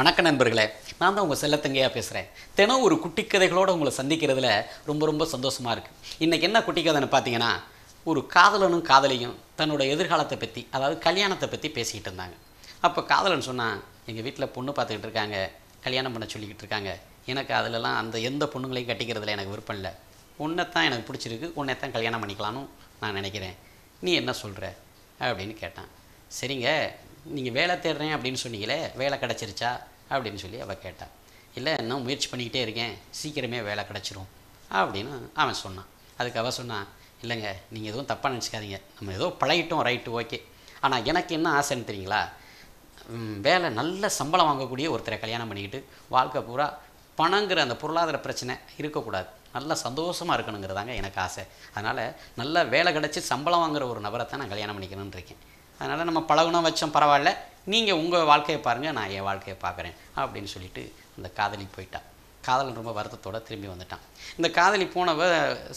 வணக்க நண்பர்களே நான் தான் உங்கள் செல்லத்தங்கையாக பேசுகிறேன் தினம் ஒரு குட்டி கதைகளோடு உங்களை சந்திக்கிறதுல ரொம்ப ரொம்ப சந்தோஷமாக இருக்குது இன்றைக்கி என்ன குட்டி கதைன்னு பார்த்தீங்கன்னா ஒரு காதலனும் காதலியும் தன்னோட எதிர்காலத்தை பற்றி அதாவது கல்யாணத்தை பற்றி பேசிக்கிட்டு இருந்தாங்க. அப்போ காதலன் சொன்னால் எங்கள் வீட்டில் பொண்ணு பார்த்துக்கிட்டு இருக்காங்க கல்யாணம் பண்ண சொல்லிக்கிட்டு இருக்காங்க. எனக்கு அதிலலாம் அந்த எந்த பொண்ணுங்களையும் கட்டிக்கிறதுல எனக்கு விருப்பம் இல்லை. உன்னைத்தான் எனக்கு பிடிச்சிருக்கு உன்னைத்தான் கல்யாணம் பண்ணிக்கலான்னு நான் நினைக்கிறேன். நீ என்ன சொல்கிற அப்படின்னு கேட்டான். சரிங்க நீங்கள் வேலை தேடுறேன் அப்படின்னு சொன்னீங்களே வேலை கிடச்சிருச்சா? அப்படின்னு சொல்லி அவள் கேட்டா இல்லை இன்னும் முயற்சி பண்ணிக்கிட்டே இருக்கேன். சீக்கிரமே வேலை கிடச்சிரும். அப்படின்னு அவன் சொன்னான். அதுக்கு அவள் சொன்னான் இல்லைங்க நீங்கள் எதுவும் தப்பாக நினச்சிக்காதீங்க. நம்ம ஏதோ பழகிட்டோம் ரைட்டு ஓகே ஆனால் எனக்கு என்ன ஆசைன்னு தெரியுங்களா? வேலை நல்ல சம்பளம் வாங்கக்கூடிய ஒருத்தரை கல்யாணம் பண்ணிக்கிட்டு வாழ்க்கை பூரா பணங்கிற அந்த பொருளாதார பிரச்சனை இருக்கக்கூடாது. நல்ல சந்தோஷமாக இருக்கணுங்கிறதாங்க எனக்கு ஆசை. அதனால் நல்ல வேலை கிடச்சி சம்பளம் வாங்குற ஒரு நபரை தான் நான் கல்யாணம் பண்ணிக்கணும்னு இருக்கேன். அதனால் நம்ம பழகணும் வச்சோம் பரவாயில்ல. நீங்கள் உங்கள் வாழ்க்கையை பாருங்கள் நான் என் வாழ்க்கையை பார்க்குறேன் அப்படின்னு சொல்லிட்டு அந்த காதலி போயிட்டா. காதலன் ரொம்ப வருத்தத்தோடு திரும்பி வந்துட்டான். இந்த காதலி போனவ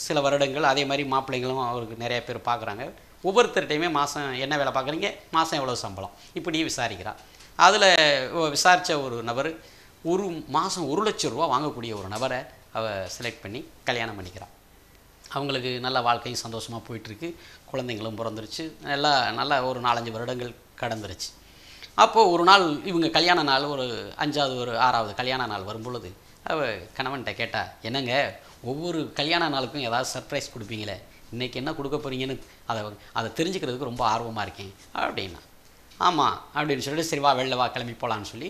சில வருடங்கள் அதே மாதிரி மாப்பிள்ளைங்களும் அவருக்கு நிறைய பேர் பார்க்குறாங்க. ஒவ்வொருத்தர்கிட்டையுமே மாதம் என்ன வேலை பார்க்குறீங்க? மாதம் எவ்வளோ சம்பளம்? இப்படி விசாரிக்கிறான் அதில் விசாரித்த ஒரு நபர் ஒரு மாதம் ஒரு லட்சம் ரூபா வாங்கக்கூடிய ஒரு நபரை அவள் செலக்ட் பண்ணி கல்யாணம் பண்ணிக்கிறாள் அவங்களுக்கு நல்ல வாழ்க்கையும் சந்தோஷமாக போயிட்டுருக்கு. குழந்தைங்களும் பிறந்துருச்சு. நல்லா நல்லா ஒரு நாலஞ்சு வருடங்கள் கடந்துருச்சு. அப்போது ஒரு நாள் இவங்க கல்யாண நாள் ஒரு அஞ்சாவது ஒரு ஆறாவது கல்யாண நாள் வரும்பொழுது அவ கணவன்கிட்ட கேட்டா என்னங்க ஒவ்வொரு கல்யாண நாளுக்கும் ஏதாவது சர்ப்ரைஸ் கொடுப்பீங்களே? இன்றைக்கி என்ன கொடுக்க போகிறீங்கன்னு அதை அதை தெரிஞ்சுக்கிறதுக்கு ரொம்ப ஆர்வமாக இருக்கேன். அப்படின்னா ஆமாம் அப்படின்னு சொல்லிட்டு சரி வா வெளில வா கிளம்பி போகலான்னு சொல்லி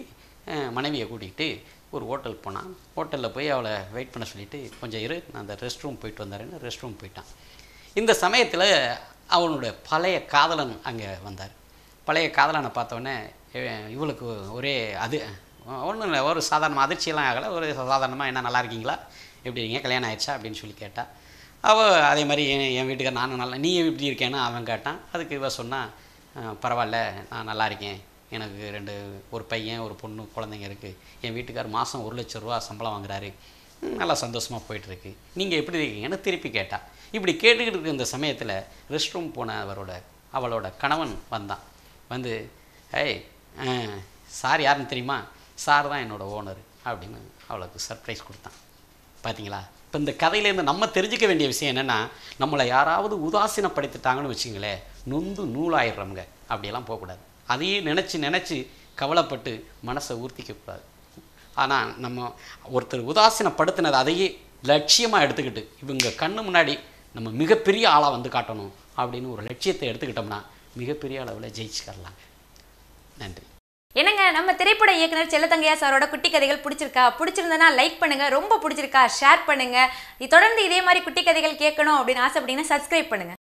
மனைவியை கூட்டிகிட்டு ஒரு ஹோட்டல் போனான். ஹோட்டலில் போய் அவளை வெயிட் பண்ண சொல்லிவிட்டு கொஞ்சம் இரு நான் அந்த ரெஸ்ட் ரூம் போயிட்டு வந்தாருன்னு ரெஸ்ட் ரூம் போயிட்டான். இந்த சமயத்தில் அவனுடைய பழைய காதலன் அங்கே வந்தார். பழைய காதலனை பார்த்தோன்னே இவளுக்கு ஒரே அது ஒன்றும் இல்லை ஒரு சாதாரணமாக அதிர்ச்சியெல்லாம் ஆகலை ஒரு சாதாரணமாக என்ன நல்லா இருக்கீங்களா? எப்படி இருக்கீங்க? கல்யாணம் ஆயிடுச்சா? அப்படின்னு சொல்லி கேட்டால் அவள் அதே மாதிரி என் என் நானும் நல்லா நீ எப்படி இருக்கேன்னு அவன் கேட்டான். அதுக்கு இவ சொன்னால் பரவாயில்ல நான் நல்லா இருக்கேன். எனக்கு ரெண்டு ஒரு பையன் ஒரு பொண்ணு குழந்தைங்க இருக்குது என் வீட்டுக்கார் மாதம் ஒரு லட்ச ரூபா சம்பளம் வாங்குறாரு. நல்லா சந்தோஷமாக போயிட்டுருக்கு. நீங்கள் எப்படி இருக்கீங்கன்னு திருப்பி கேட்டால் இப்படி கேட்டுக்கிட்டு இருக்க இந்த சமயத்தில் ரெஸ்ட் ரூம் போன அவரோட அவளோட கணவன் வந்தான். வந்து ஏய் சார் யாருன்னு தெரியுமா? சார் தான் என்னோட ஓனர் அப்படின்னு அவளுக்கு சர்ப்ரைஸ் கொடுத்தான். பார்த்தீங்களா இப்போ இந்த கதையிலேருந்து நம்ம தெரிஞ்சுக்க வேண்டிய விஷயம் என்னென்னா நம்மளை யாராவது உதாசீனப்படுத்திட்டாங்கன்னு வச்சுங்களேன் நொந்து நூலாயிடுறோம்ங்க அப்படியெல்லாம் போகக்கூடாது. அதையே நினச்சி நினச்சி கவலைப்பட்டு மனசை ஊர்த்திக்கக்கூடாது ஆனால் நம்ம ஒருத்தர் உதாசீனப்படுத்தினது அதையே லட்சியமாக எடுத்துக்கிட்டு இவங்க கண்ணு முன்னாடி நம்ம மிகப்பெரிய ஆளாக வந்து காட்டணும் அப்படின்னு ஒரு லட்சியத்தை எடுத்துக்கிட்டோம்னா மிகப்பெரிய அளவில் ஜெயிச்சுக்கரலாம் நன்றி. என்னங்க நம்ம திரைப்பட இயக்குனர் செல்லத்தங்கையா சாரோட குட்டி கதைகள் பிடிச்சிருக்கா? பிடிச்சிருந்தனா லைக் பண்ணுங்க. ரொம்ப பிடிச்சிருக்கா? ஷேர் பண்ணுங்க. தொடர்ந்து இதே மாதிரி குட்டி கதைகள் கேட்கணும் அப்படின்னு ஆசைப்பட்டீங்கன்னா சப்ஸ்கிரைப் பண்ணுங்க.